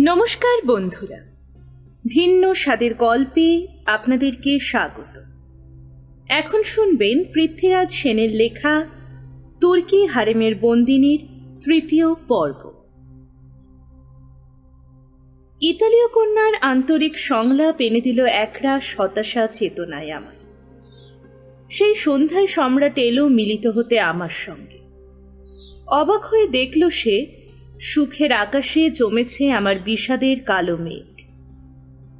নমস্কার বন্ধুরা। ভিন্ন স্বাদের গল্পে আপনাদেরকে স্বাগত। এখন শুনবেন পৃথ্বীরাজ সেনের লেখা তুর্কি হারেমের বন্দিনীর তৃতীয় পর্ব। ইতালীয় কন্যার আন্তরিক সংলাপ এনে দিল একরাশ হতাশা চেতনায় আমার। সেই সন্ধ্যায় সম্রাট এলো মিলিত হতে আমার সঙ্গে। অবাক হয়ে দেখল সে সুখের আকাশে জমেছে আমার বিষাদের কালো মেঘ।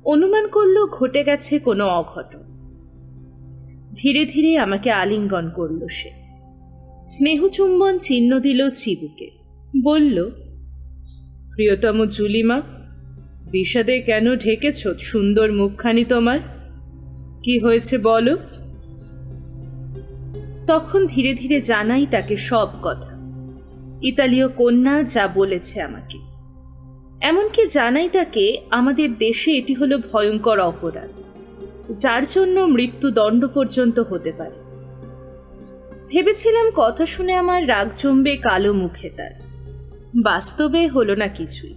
অনুমান করল ঘটে গেছে কোনো অঘটন। ধীরে ধীরে আমাকে আলিঙ্গন করল সে। স্নেহচুম্বন চিহ্ন দিল চিবুকে। বলল, প্রিয়তম জুলিমা বিষাদে কেন ঢেকেছ, সুন্দর মুখখানি তোমার? কি হয়েছে বলো? তখন ধীরে ধীরে জানাই তাকে সব কথা। ইতালীয় কন্যা যা বলেছে আমাকে। এমনকি জানাই তাকে, আমাদের দেশে এটি হলো ভয়ঙ্কর অপরাধ, যার জন্য মৃত্যুদণ্ড পর্যন্ত হতে পারে। ভেবেছিলাম কথা শুনে আমার রাগ জমবে কালো মুখে তার। বাস্তবে হলো না কিছুই।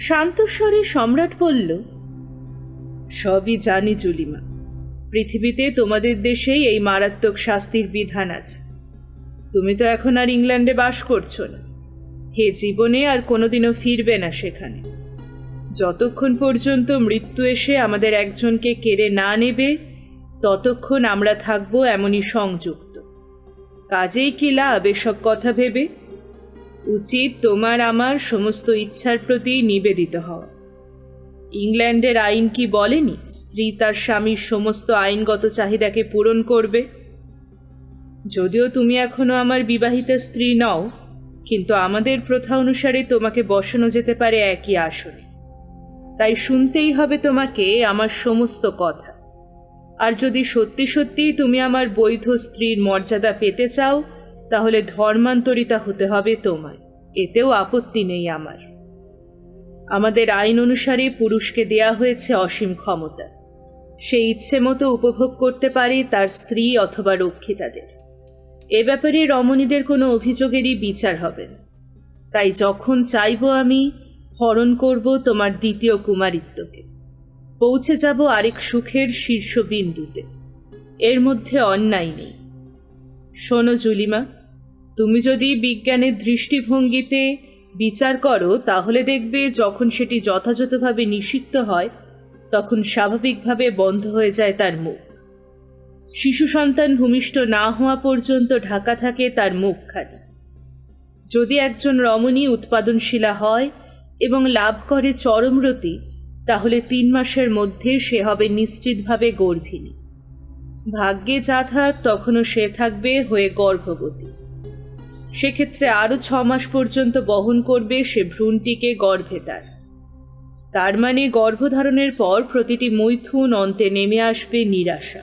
শান্তস্বরে সম্রাট বলল, সবই জানি জুলিমা, পৃথিবীতে তোমাদের দেশেই এই মারাত্মক শাস্তির বিধান আছে। তুমি তো এখন আর ইংল্যান্ডে বাস করছ না। হে জীবনে আর কোনোদিনও ফিরবে না সেখানে। যতক্ষণ পর্যন্ত মৃত্যু এসে আমাদের একজনকে কেড়ে না নেবে, ততক্ষণ আমরা থাকব এমনই সংযুক্ত। কাজেই কি লাভ এসব কথা ভেবে? উচিত তোমার আমার সমস্ত ইচ্ছার প্রতি নিবেদিত হওয়া। ইংল্যান্ডের আইন কি বলেনি? স্ত্রী তার স্বামীর সমস্ত আইনগত চাহিদাকে পূরণ করবে? যদিও তুমি এখনও আমার বিবাহিতা স্ত্রী নও, কিন্তু আমাদের প্রথা অনুসারে তোমাকে বসানো যেতে পারে একই আসনে। তাই শুনতেই হবে তোমাকে আমার সমস্ত কথা। আর যদি সত্যি সত্যি তুমি আমার বৈধ স্ত্রীর মর্যাদা পেতে চাও তাহলে ধর্মান্তরিতা হতে হবে তোমায়। এতেও আপত্তি নেই আমার। আমাদের আইন অনুসারে পুরুষকে দেয়া হয়েছে অসীম ক্ষমতা। সে ইচ্ছে মতো উপভোগ করতে পারে তার স্ত্রী অথবা রক্ষিতাদের। এ ব্যাপারে রমণীদের কোনো অভিযোগেরই বিচার হবে না। তাই যখন চাইব আমি, হরণ করব তোমার দ্বিতীয় কুমারিত্বকে। পৌঁছে যাব আরেক সুখের শীর্ষবিন্দুতে। এর মধ্যে অন্যায় নেই। শোনো জুলিমা তুমি যদি বিজ্ঞানের দৃষ্টিভঙ্গিতে বিচার করো, তাহলে দেখবে যখন সেটি যথাযথভাবে নিষিদ্ধ হয়, তখন স্বাভাবিকভাবে বন্ধ হয়ে যায় তার মুখ। শিশু সন্তান ভূমিষ্ঠ না হওয়া পর্যন্ত ঢাকা থাকে তার মুখখানি। যদি একজন রমণী উৎপাদনশীলা হয় এবং লাভ করে চরমরতি তাহলে তিন মাসের মধ্যে সে হবে নিশ্চিতভাবে গর্ভিণী। ভাগ্যে যা থাক, তখনও সে থাকবে হয়ে গর্ভবতী। সেক্ষেত্রে আরও ছ মাস পর্যন্ত বহন করবে সে ভ্রূণটিকে গর্ভে তার। তার মানে গর্ভধারণের পর প্রতিটি মৈথুন অন্তে নেমে আসবে নিরাশা।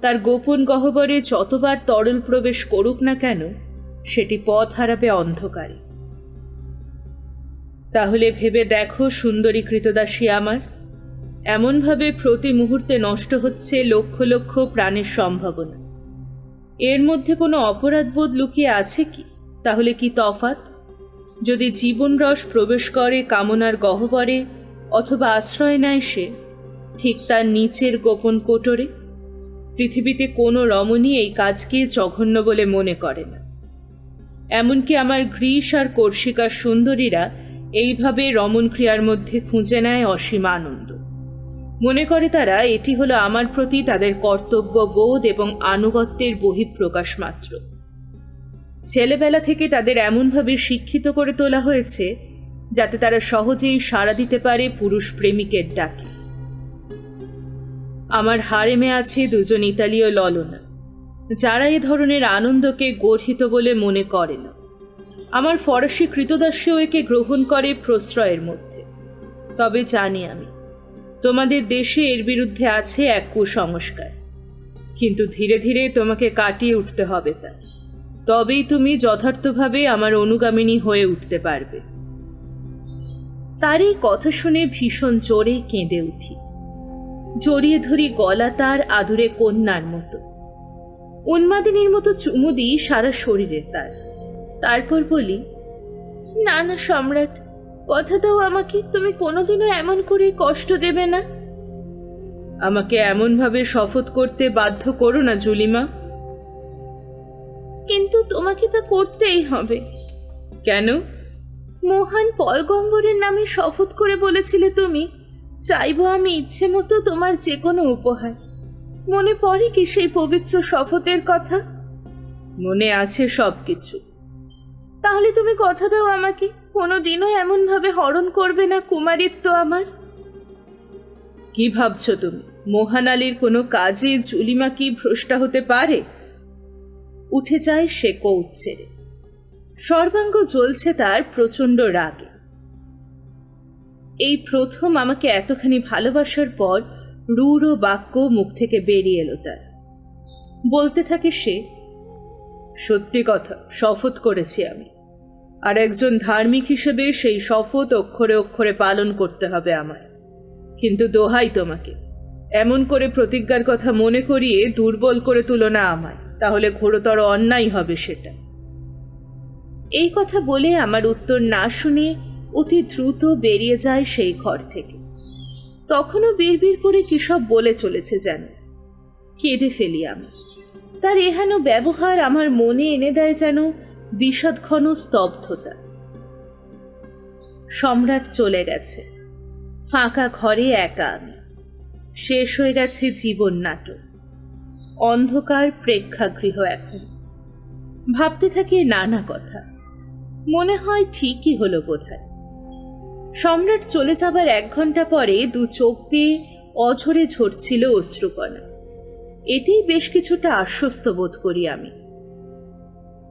তার গোপন গহ্বরে যতবার তরল প্রবেশ করুক না কেন, সেটি পথ হারাবে অন্ধকারে। তাহলে ভেবে দেখো, সুন্দরী কৃতদাসী আমার, এমনভাবে প্রতি মুহূর্তে নষ্ট হচ্ছে লক্ষ লক্ষ প্রাণের সম্ভাবনা। এর মধ্যে কোনো অপরাধবোধ লুকিয়ে আছে কি? তাহলে কি তফাত যদি জীবন রস প্রবেশ করে কামনার গহ্বরে অথবা আশ্রয় নেয় সে, ঠিক তার নিচের গোপন কোটরে? পৃথিবীতে কোনো রমণী এই কাজকে জঘন্য বলে মনে করে না। এমনকি আমার গ্রীষ আর কর্ষিকার সুন্দরীরা এইভাবে রমণ ক্রিয়ার মধ্যে খুঁজে নেয় অসীম আনন্দ। মনে করে তারা, এটি হলো আমার প্রতি তাদের কর্তব্য বোধ এবং আনুগত্যের বহিঃপ্রকাশ মাত্র। ছেলেবেলা থেকে তাদের এমনভাবে শিক্ষিত করে তোলা হয়েছে, যাতে তারা সহজেই সাড়া দিতে পারে পুরুষ প্রেমিকের ডাকে। আমার হারেমে আছে দুজন ইতালীয় ললনা। যারা এ ধরনের আনন্দকে গর্হিত বলে মনে করে না। আমার ফরাসি কৃতদাসীও একে গ্রহণ করে প্রশ্রয়ের মধ্যে। তবে জানি আমি তোমাদের দেশে এর বিরুদ্ধে আছে এক কুসংস্কার। কিন্তু ধীরে ধীরে তোমাকে কাটিয়ে উঠতে হবে তা। তবেই তুমি যথার্থভাবে আমার অনুগামিনী হয়ে উঠতে পারবে। তার এই কথা শুনে ভীষণ জোরে কেঁদে উঠি। জড়িয়ে ধরি গলা তার আদুরে কন্যার মতো। উন্মাদিনীর মতো চুমু দিই সারা শরীরের তার। তারপর বলি, না না, সম্রাট কথা দাও আমাকে, তুমি কোনোদিনও এমন করে কষ্ট দেবে না। আমাকে এমনভাবে শপথ করতে বাধ্য করো না, জুলিমা। কিন্তু তোমাকে তা করতেই হবে। কেন? মহান পয়গম্বরের নামে শপথ করে বলেছিলে তুমি, চাইব আমি ইচ্ছে মতো তোমার যে কোনো উপহার। মনে পড়ে কি সেই পবিত্র শপথের কথা? মনে আছে সব কিছু তাহলে তুমি কথা দাও আমাকে। কোনোদিনও এমনভাবে হরণ করবে না কুমারিত্ব আমার। কি ভাবছ তুমি? মোহান আলীর কোনো কাজে জুলিমা কি ভ্রষ্টা হতে পারে? উঠে যায় সে ছেড়ে। সর্বাঙ্গ জ্বলছে তার প্রচণ্ড রাগে। এই প্রথম আমাকে এতখানি ভালোবাসার পর রূঢ় বাক্য মুখ থেকে বেরিয়ে এলো তার। বলতে থাকে সে, সত্যি কথা, শপথ করেছি আমি। আর একজন ধার্মিক হিসেবে সেই শপথ অক্ষরে অক্ষরে পালন করতে হবে আমায়। কিন্তু দোহাই তোমাকে, এমন করে প্রতিজ্ঞার কথা মনে করিয়ে দুর্বল করে তুলো না আমায়, তাহলে ঘোরতর অন্যায় হবে সেটা। এই কথা বলে আমার উত্তর না শুনে অতি দ্রুত বেরিয়ে যায় সেই ঘর থেকে। তখনও বিড়বিড় করে কী সব বলে চলেছে যেন। কেঁদে ফেলি আমি। তার এহেন ব্যবহার আমার মনে এনে দেয় যেন বিষাদঘন স্তব্ধতা। সম্রাট চলে গেছে। ফাঁকা ঘরে একা আমি। শেষ হয়ে গেছে জীবন নাটক। অন্ধকার প্রেক্ষাগৃহ এখন। ভাবতে থাকি নানা কথা। মনে হয় ঠিকই হলো বোধহয়। সম্রাট চলে যাবার এক ঘণ্টা পরে দু চোখ পেয়ে অঝরে ঝরছিল অশ্রুকণা। এতেই বেশ কিছুটা আশ্বস্ত বোধ করি আমি।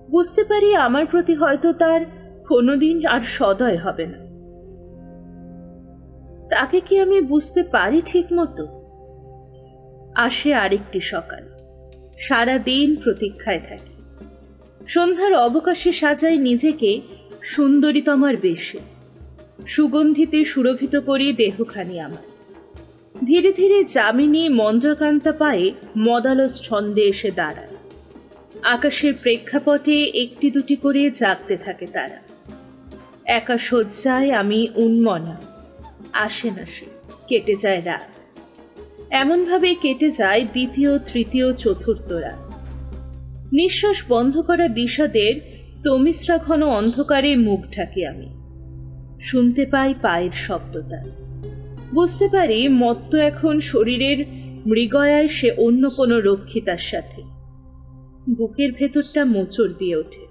বুঝতে পারি আমার প্রতি হয়তো তার কোনোদিন আর সদয় হবে না। তাকে কি আমি বুঝতে পারি ঠিক মতো আসে আরেকটি সকাল। সারা দিন প্রতীক্ষায় থাকি। সন্ধ্যার অবকাশে সাজাই নিজেকে সুন্দরীতমার বেশে। সুগন্ধিতে সুরভিত করি দেহখানি আমার। ধীরে ধীরে যামিনী মন্দ্রকান্তা পায়ে মদালস ছন্দে এসে দাঁড়ায়। আকাশের প্রেক্ষাপটে একটি দুটি করে জাগতে থাকে তারা। একা শয্যায় আমি উন্মনা, আসে না সে, কেটে যায় রাত। এমনভাবে কেটে যায় দ্বিতীয়, তৃতীয়, চতুর্থ রাত। নিঃশ্বাস বন্ধ করা বিষাদের তমিশ্রা ঘন অন্ধকারে মুখ ঢাকি আমি। শুনতে পাই পায়ের শব্দটা বুঝতে পারি মত্ত এখন শরীরের মৃগয়ায় সে অন্য কোনো রক্ষিতার সাথে। বুকের ভেতরটা মোচড় দিয়ে ওঠে।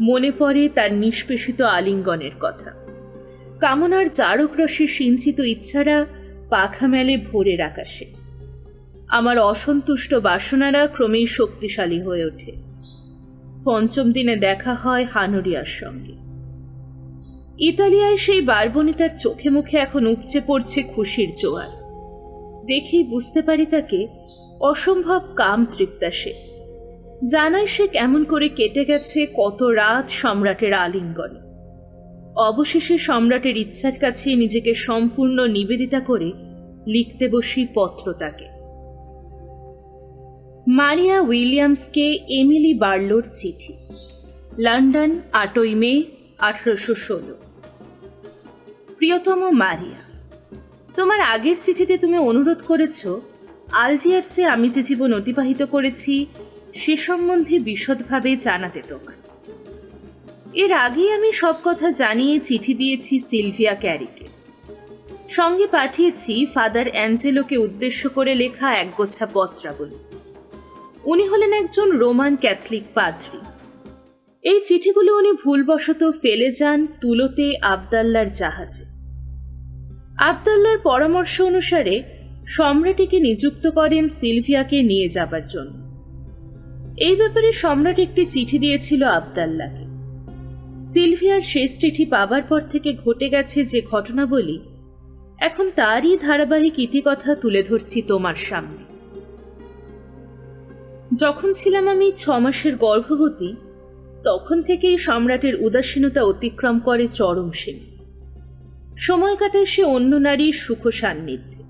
মনে পড়ে তার নিষ্পেষিত আলিঙ্গনের কথা। কামনার চারক রসে সিঞ্চিত ইচ্ছারা পাখা মেলে ভোরের আকাশে। আমার অসন্তুষ্ট বাসনারা ক্রমেই শক্তিশালী হয়ে ওঠে। পঞ্চম দিনে দেখা হয় হানুরিয়ার সঙ্গে। ইতালিয়ায় সেই বারবনিতার চোখে মুখে এখন উপচে পড়ছে খুশির জোয়ার। দেখেই বুঝতে পারি তাকে অসম্ভব কাম তৃপ্তা সে। জানাই সে কেমন করে কেটে গেছে কত রাত সম্রাটের আলিঙ্গনে। অবশেষে সম্রাটের ইচ্ছার কাছে নিজেকে সম্পূর্ণ নিবেদিতা করে লিখতে বসি পত্র তাকে। মারিয়া উইলিয়ামসকে এমিলি বার্লোর চিঠি। লন্ডন, আটই মে, আঠারোশো ষোলো। প্রিয়তম মারিয়া। তোমার আগের চিঠিতে তুমি অনুরোধ করেছ, আলজিয়ার্সে আমি যে জীবন অতিবাহিত করেছি, সে সম্বন্ধে বিশদভাবে জানাতে তোমার এর আগেই আমি সব কথা জানিয়ে চিঠি দিয়েছি সিলভিয়া ক্যারিকে। সঙ্গে পাঠিয়েছি ফাদার অ্যাঞ্জেলোকে উদ্দেশ্য করে লেখা একগোছা পত্রাবলী। উনি হলেন একজন রোমান ক্যাথলিক পাদ্রী। এই চিঠিগুলো উনি ভুলবশত ফেলে যান তুলোতে আবদাল্লার জাহাজে। আবদাল্লার পরামর্শ অনুসারে সম্রাটিকে নিযুক্ত করেন সিলভিয়াকে নিয়ে যাবার জন্য। এই ব্যাপারে সম্রাট একটি চিঠি দিয়েছিল আবদাল্লাকে। সিলভিয়ার শেষ চিঠি পাবার পর থেকে ঘটে গেছে যে ঘটনাবলী এখন তারই ধারাবাহিক ইতিকথা তুলে ধরছি তোমার সামনে। যখন ছিলাম আমি ছ মাসের গর্ভবতী, তখন থেকেই সম্রাটের উদাসীনতা অতিক্রম করে চরম সীমা সময় কাটায় সে অন্য নারীর সুখ সান্নিধ্যে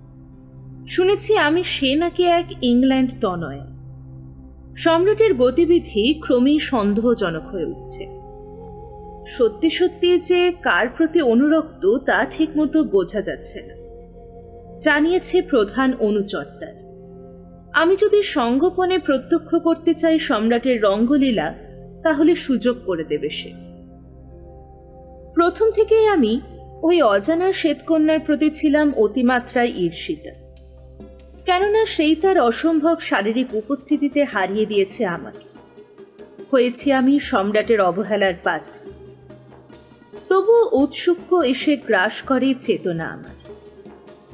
শুনেছি আমি সে নাকি এক ইংল্যান্ড তনয়। সম্রাটের গতিবিধি ক্রমেই সন্দেহজনক হয়ে উঠছে। সত্যি সত্যি যে কার প্রতি অনুরক্ত তা ঠিকমতো বোঝা যাচ্ছে না। জানিয়েছে প্রধান অনুচর্তার আমি যদি সঙ্গোপনে প্রত্যক্ষ করতে চাই সম্রাটের রঙ্গলীলা, তাহলে সুযোগ করে দেবে সে। প্রথম থেকেই আমি ওই অজানা শ্বেতকন্যার প্রতি ছিলাম অতিমাত্রায় ঈর্ষিতা। কেননা সেই তার অসম্ভব শারীরিক উপস্থিতিতে হারিয়ে দিয়েছে আমাকে। হয়েছি আমি সম্রাটের অবহেলার পাত্র। তবু উৎসুক্য এসে গ্রাস করে চেতনা আমার।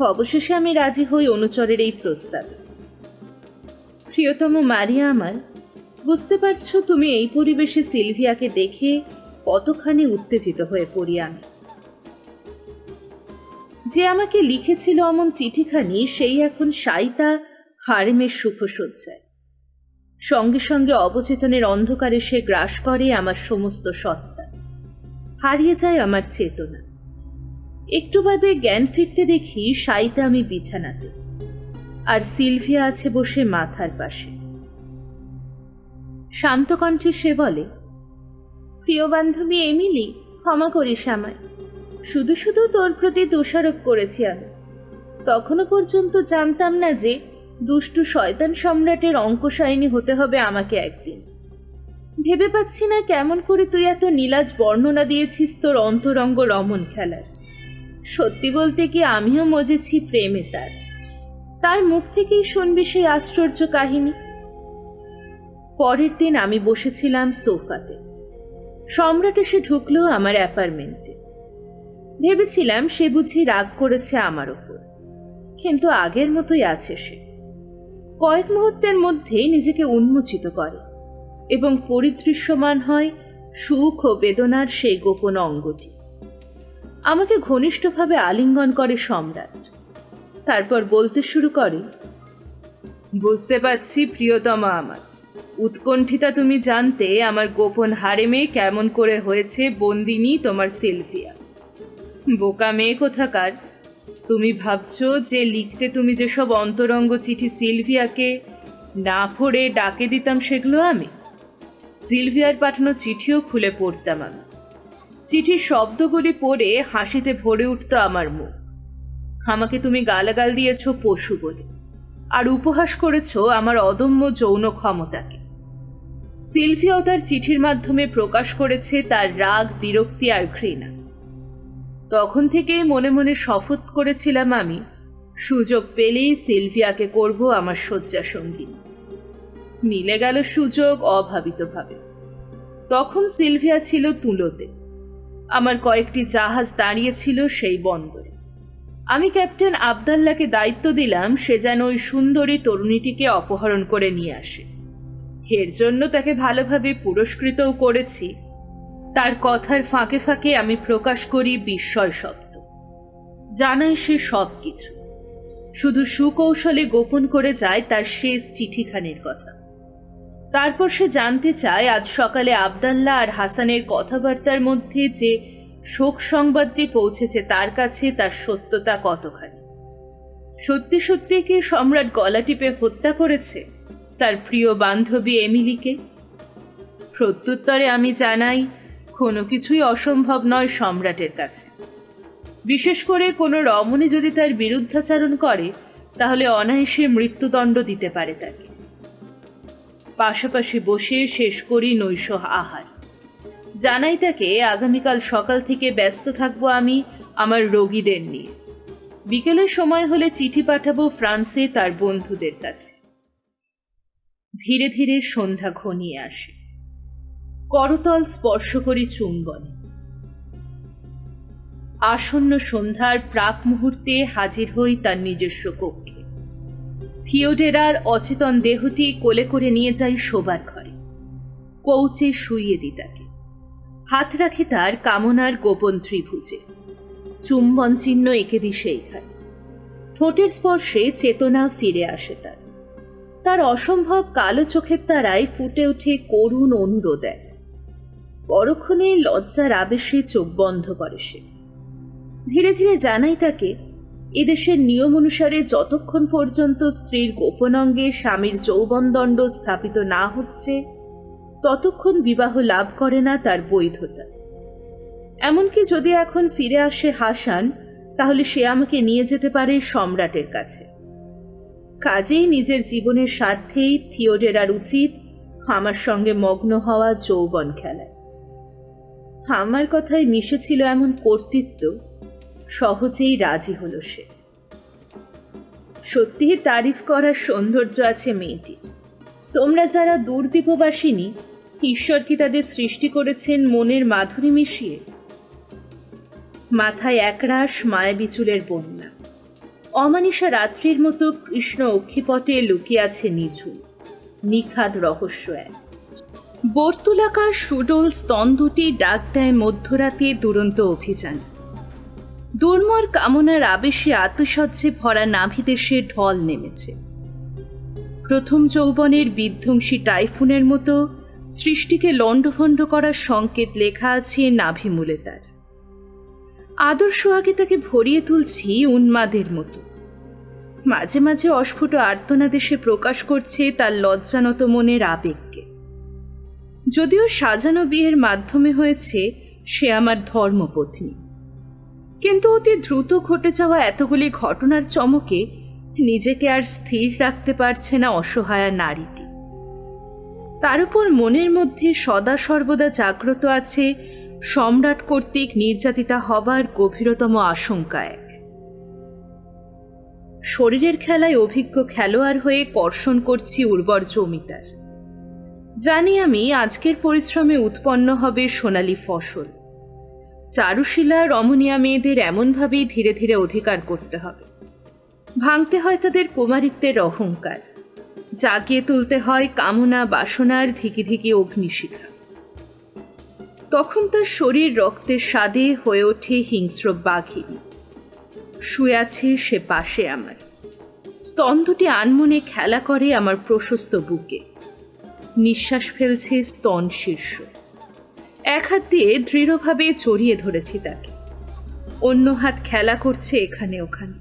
অবশেষে আমি রাজি হই অনুচরের এই প্রস্তাবে। প্রিয়তম মারিয়া আমার, বুঝতে পারছ তুমি এই পরিবেশে সিলভিয়াকে দেখে কতখানি উত্তেজিত হয়ে পড়ি আমি। যে আমাকে লিখেছিল অমন চিঠিখানি, সেই এখন সাইতা হারেমের সুখসজ্জায় সঙ্গে সঙ্গে অবচেতনের অন্ধকারে সে গ্রাস করে আমার সমস্ত সত্তা। হারিয়ে যায় আমার চেতনা। একটু বাদে জ্ঞান ফিরতে দেখি সাইতা আমি বিছানাতে, আর সিলভিয়া আছে বসে মাথার পাশে। শান্ত কণ্ঠে সে বলে, প্রিয় বান্ধবী এমিলি, ক্ষমা করিস আমায়। শুধু শুধু তোর প্রতি দোষারোপ করেছি আমি। তখনও পর্যন্ত জানতাম না যে দুষ্টু শয়তান সম্রাটের অঙ্কশায়নী হতে হবে আমাকে একদিন। ভেবে পাচ্ছি না কেমন করে তুই এত নীলাজ বর্ণনা দিয়েছিস তোর অন্তরঙ্গ রমন খেলার। সত্যি বলতে কি আমিও মজেছি প্রেমে তার। তার মুখ থেকেই শুনবি সেই আশ্চর্য কাহিনী। পরের দিন আমি বসেছিলাম সোফাতে। সম্রাট এসে ঢুকলো আমার অ্যাপার্টমেন্টে। ভেবেছিলাম সে বুঝি রাগ করেছে আমার ওপর কিন্তু আগের মতোই আছে সে। কয়েক মুহূর্তের মধ্যেই নিজেকে উন্মোচিত করে এবং পরিদৃশ্যমান হয় সুখ ও বেদনার সেই গোপন অঙ্গটি। আমাকে ঘনিষ্ঠভাবে আলিঙ্গন করে সম্রাট। তারপর বলতে শুরু করে, বুঝতে পারছি প্রিয়তমা আমার। উৎকণ্ঠিতা তুমি জানতে আমার গোপন হারেমে কেমন করে হয়েছে বন্দিনী তোমার সিলভিয়া। বোকা মেয়ে কোথাকার? তুমি ভাবছ যে লিখতে তুমি যেসব অন্তরঙ্গ চিঠি সিলভিয়াকে না পড়ে ডাকে দিতাম সেগুলো আমি? সিলভিয়ার পাঠানো চিঠিও খুলে পড়তাম আমি। চিঠির শব্দগুলি পড়ে হাসিতে ভরে উঠত আমার মুখ। আমাকে তুমি গালাগাল দিয়েছ পশু বলে, আর উপহাস করেছ আমার অদম্য যৌন ক্ষমতাকে। সিলভিয়াও তার চিঠির মাধ্যমে প্রকাশ করেছে তার রাগ, বিরক্তি আর ঘৃণা। তখন থেকেই মনে মনে শপথ করেছিলাম আমি, সুযোগ পেলেই সিলভিয়াকে করব আমার শয্যা সঙ্গিনী মিলে গেল সুযোগ অভাবিতভাবে। তখন সিলভিয়া ছিল তুলোতে। আমার কয়েকটি জাহাজ দাঁড়িয়েছিল সেই বন্দরে। আমি ক্যাপ্টেন আবদাল্লাকে দায়িত্ব দিলাম সে যেন ওই সুন্দরী তরুণীটিকে অপহরণ করে নিয়ে আসে। এর জন্য তাকে ভালোভাবে পুরস্কৃতও করেছি। তার কথার ফাঁকে ফাঁকে আমি প্রকাশ করি বিস্ময় শব্দ। জানাই সে সব কিছু শুধু সুকৌশলে গোপন করে যায় তার শেষ চিঠিখানির কথা। তারপর সে জানতে চায়, আজ সকালে আবদাল্লা আর হাসানের কথাবার্তার মধ্যে যে শোক সংবাদটি পৌঁছেছে, তার কাছে তার সত্যতা কতখানি? সত্যি সত্যি কি সম্রাট গলা টিপে হত্যা করেছে তার প্রিয় বান্ধবী এমিলিকে? প্রত্যুত্তরে আমি জানাই কোনো কিছুই অসম্ভব নয় সম্রাটের কাছে। বিশেষ করে কোনো রমণী যদি তার বিরুদ্ধাচারণ করে, তাহলে অনায়াসে মৃত্যুদণ্ড দিতে পারে তাকে। পাশাপাশি বসে শেষ করি নৈশ আহার। জানাই তাকে, আগামীকাল সকাল থেকে ব্যস্ত থাকব আমি আমার রোগীদের নিয়ে। বিকেলের সময় হলে চিঠি পাঠাবো ফ্রান্সে তার বন্ধুদের কাছে। ধীরে ধীরে সন্ধ্যা ঘনিয়ে আসে। করতল স্পর্শ করি চুম্বনে। আসন্ন সন্ধ্যার প্রাক মুহূর্তে হাজির হই তার নিজস্ব কক্ষে। থিওডেরার অচেতন দেহটি কোলে করে নিয়ে যাই শোবার ঘরে। কৌচে শুইয়ে দি তাকে। হাত রাখে তার কামনার গোপন ত্রিভুজে। চুম্বন চিহ্ন এঁকে দি সেইখানে। ঠোঁটের স্পর্শে চেতনা ফিরে আসে তার। তার অসম্ভব কালো চোখের তারায় ফুটে ওঠে করুণ অনুরোধ এক। পরক্ষণে লজ্জার আবেশে চোখ বন্ধ করে সে। ধীরে ধীরে জানাই তাকে, এদেশের নিয়ম অনুসারে যতক্ষণ পর্যন্ত স্ত্রীর গোপন অঙ্গে স্বামীর যৌবনদণ্ড স্থাপিত না হচ্ছে, ততক্ষণ বিবাহ লাভ করে না তার বৈধতা। এমনকি যদি এখন ফিরে আসে হাসান, তাহলে সে আমাকে নিয়ে যেতে পারে সম্রাটের কাছে। কাজেই নিজের জীবনের স্বার্থেই থিওডেরার উচিত আমার সঙ্গে মগ্ন হওয়া যৌবন খেলায়। আমার কথায় মিশেছিল এমন কর্তৃত্ব, সহজেই রাজি হলো সে। সত্যিই তারিফ করার সৌন্দর্য আছে মেয়েটির। তোমরা যারা দূরদীপবাসিনী ঈশ্বর কি তাদের সৃষ্টি করেছেন মনের মাধুরী মিশিয়ে? মাথায় একরাশ মায়াবী চুলের বন্যা। অমানিসা রাত্রির মতো কৃষ্ণ অক্ষিপটে লুকিয়ে আছে নিখাদ রহস্য এক। বর্তুলাকার সুডোল স্তন দুটি ডাক দেয় মধ্যরাতে দুরন্ত অভিযান। দুর্মর কামনার আবেশে আত্মসজ্জে ভরা নাভিদেশে ঢল নেমেছে। প্রথম যৌবনের বিধ্বংসী টাইফুনের মতো সৃষ্টিকে লণ্ডভণ্ড করার সংকেত লেখা আছে নাভিমূলে তার আদর্শ আগে তাকে ভরিয়ে তুলছি উন্মাদের মতো। মাঝে মাঝে অস্ফুট আর্তনাদেশে প্রকাশ করছে তার লজ্জানত মনের আবেগকে। যদিও সাজানো বিয়ের মাধ্যমে হয়েছে, সে আমার ধর্মপত্নী। কিন্তু অতি দ্রুত ঘটে যাওয়া এতগুলি ঘটনার চমকে নিজেকে আর স্থির রাখতে পারছে না অসহায়া নারীটি। তার উপর মনের মধ্যে সদা সর্বদা জাগ্রত আছে সম্রাট কর্তৃক নির্যাতিতা হবার গভীরতম আশঙ্কা এক। শরীরের খেলায় অভিজ্ঞ খেলোয়াড় হয়ে কর্ষণ করছি উর্বর জমিদার। জানি আমি আজকের পরিশ্রমে উৎপন্ন হবে সোনালি ফসল। চারুশিলা, রমণীয়া মেয়েদের এমনভাবেই ধীরে ধীরে অধিকার করতে হবে। ভাঙতে হয় তাদের কুমারিত্বের অহংকার। জাগিয়ে তুলতে হয় কামনা, বাসনার ধিকি ধিকি অগ্নিশিখা। তখন তার শরীর রক্তের স্বাদে হয়ে ওঠে হিংস্র বাঘিনী। শুয়ে আছে সে পাশে আমার। স্তন দুটি আনমনে খেলা করে আমার প্রশস্ত বুকে। নিঃশ্বাস ফেলছে স্তন শীর্ষ। এক হাত দিয়ে দৃঢ়ভাবে জড়িয়ে ধরেছি তাকে। অন্য হাত খেলা করছে এখানে ওখানে।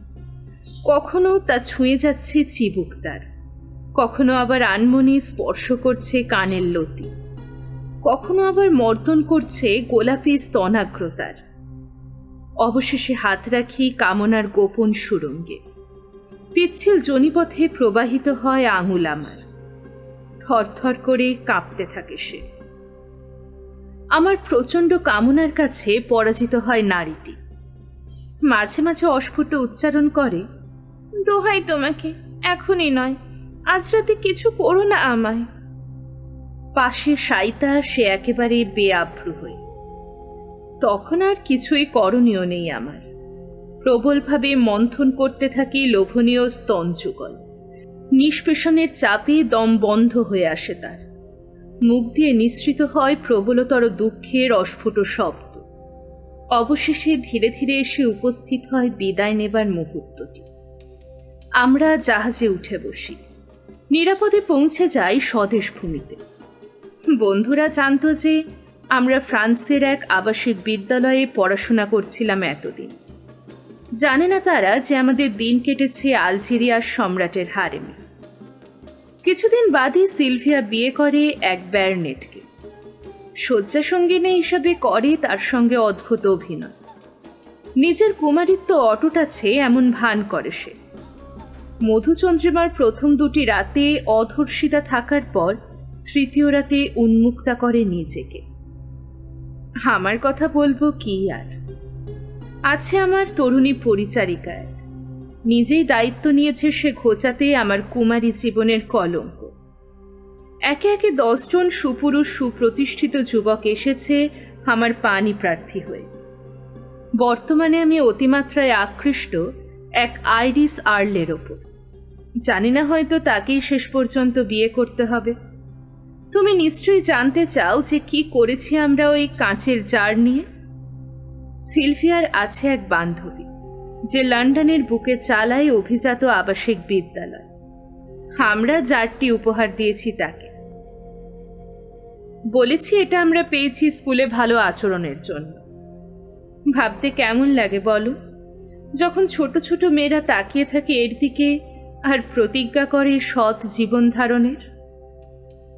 কখনো তা ছুঁয়ে যাচ্ছে চিবুক তার। কখনো আবার আনমনি স্পর্শ করছে কানের লতি। কখনো আবার মর্দন করছে গোলাপি স্তনাগ্রতার অবশেষে হাত রাখি কামনার গোপন সুরঙ্গে। পিচ্ছিল জনিপথে প্রবাহিত হয় আঙুল আমার। থরথর করে কাঁপতে থাকে সে। আমার প্রচণ্ড কামনার কাছে পরাজিত হয় নারীটি। মাঝে মাঝে অস্ফুট উচ্চারণ করে, দোহাই তোমাকে, এখনই নয়, আজ রাতে কিছু করো না আমায়। পাশে সাইতা সে একেবারে বেআব্রু হয়ে। তখন আর কিছুই করণীয় নেই আমার। প্রবলভাবে মন্থন করতে থাকি লোভনীয় স্তন যুগল। নিষ্পেষণের চাপে দম বন্ধ হয়ে আসে তার। মুখ দিয়ে নিঃসৃত হয় প্রবলতর দুঃখের অস্ফুট শব্দ। অবশেষে ধীরে ধীরে এসে উপস্থিত হয় বিদায় নেবার মুহূর্তটি। আমরা জাহাজে উঠে বসি। নিরাপদে পৌঁছে যাই স্বদেশ ভূমিতে। বন্ধুরা জানত যে আমরা ফ্রান্সের এক আবাসিক বিদ্যালয়ে পড়াশোনা করছিলাম এতদিন। জানে না তারা যে আমাদের দিন কেটেছে আলজেরিয়ার সম্রাটের হারেমে কিছুদিন বাদই সিলভিয়া বিয়ে করে এক ব্যারনেটকে। শয্যা সঙ্গিনী হিসাবে করে তার সঙ্গে অদ্ভুত অভিনয়। নিজের কুমারিত্ব অটুট আছে এমন ভান করে সে। মধুচন্দ্রিমার প্রথম দুটি রাতে অধর্ষিতা থাকার পর তৃতীয় রাতে উন্মুক্তা করে নিজেকে। আমার কথা বলব কি আর? আছে আমার তরুণী পরিচারিকা এক নিজেই দায়িত্ব নিয়েছে সে ঘোচাতে আমার কুমারী জীবনের কলঙ্ক। একে একে দশজন সুপুরুষ সুপ্রতিষ্ঠিত যুবক এসেছে আমার পানি প্রার্থী হয়ে। বর্তমানে আমি অতিমাত্রায় আকৃষ্ট এক আইরিস আর্লের ওপর। জানি না হয়তো তাকেই শেষ পর্যন্ত বিয়ে করতে হবে। তুমি নিশ্চয়ই জানতে চাও যে কি করেছি আমরা ওই কাঁচের জার নিয়ে? সিলভিয়ার আছে এক বান্ধবী, যে লন্ডনের বুকে চালায় অভিজাত আবাসিক বিদ্যালয়। আমরা জারটি উপহার দিয়েছি তাকে। বলেছি এটা আমরা পেয়েছি স্কুলে ভালো আচরণের জন্য। ভাবতে কেমন লাগে বলো? যখন ছোট ছোট মেয়েরা তাকিয়ে থাকে এর দিকে আর প্রতিজ্ঞা করে সৎ জীবন ধারণের?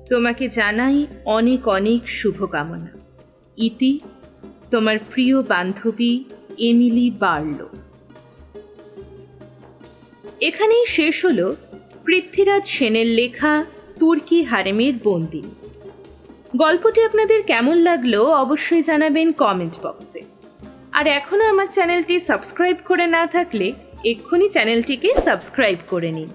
তোমাকে জানাই অনেক অনেক শুভকামনা। ইতি তোমার প্রিয় বান্ধবী এমিলি বার্লো। এখানেই শেষ হলো পৃথ্বীরাজ সেনের লেখা তুর্কি হারেমের বন্দিনী। গল্পটি আপনাদের কেমন লাগল অবশ্যই জানাবেন কমেন্ট বক্সে। আর এখনও আমার চ্যানেলটি সাবস্ক্রাইব করে না থাকলে এক্ষুনি চ্যানেলটিকে সাবস্ক্রাইব করে নিন।